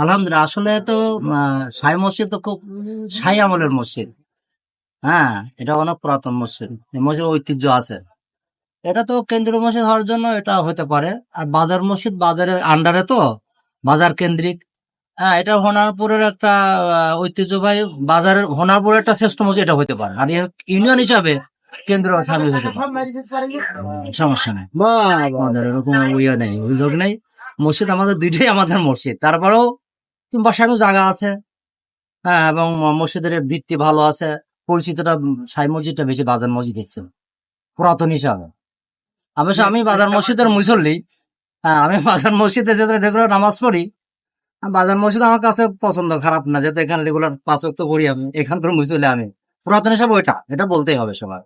আলহামদুলিল্লাহ আসলে তো সাই মসজিদ তো খুব সাই আমলের মসজিদ। হ্যাঁ এটা অনেক পুরাতন মসজিদ মসজিদের ঐতিহ্য আছে। এটা তো কেন্দ্রীয় মসজিদ হওয়ার জন্য এটা হতে পারে। আর বাজার মসজিদ বাজারের আন্ডারে তো বাজার কেন্দ্রিক। হ্যাঁ এটা হোনারপুরের একটা ঐতিহ্যবাহী বাজারের হোনারপুরের একটা শ্রেষ্ঠ মসজিদ এটা হতে পারে। আর ইউনিয়ন হিসাবে কেন্দ্র স্বামী হতে পারে। সমস্যা নেই। এরকম ইয়ে নেই অভিযোগ নেই। মসজিদ আমাদের দুইটাই আমাদের মসজিদ। তারপরেও বসানো জায়গা আছে। হ্যাঁ এবং মসজিদের ভিত্তি ভালো আছে। পরিচিতটা সাই মসজিদটা বেশি বাজার মসজিদ দেখছে পুরাতন হিসাবে। অবশ্য আমি বাজার মসজিদের মুসল্লি। হ্যাঁ আমি বাজার মসজিদে যেতে রেগুলার নামাজ পড়ি। বাজার মসজিদ আমার কাছে পছন্দ খারাপ না। যেহেতু এখানে রেগুলার পাঁচ ওয়াক্ত পড়ি আমি এখানকার মুসল্লি আমি। পুরাতন হিসাবে ওইটা এটা বলতেই হবে সবার।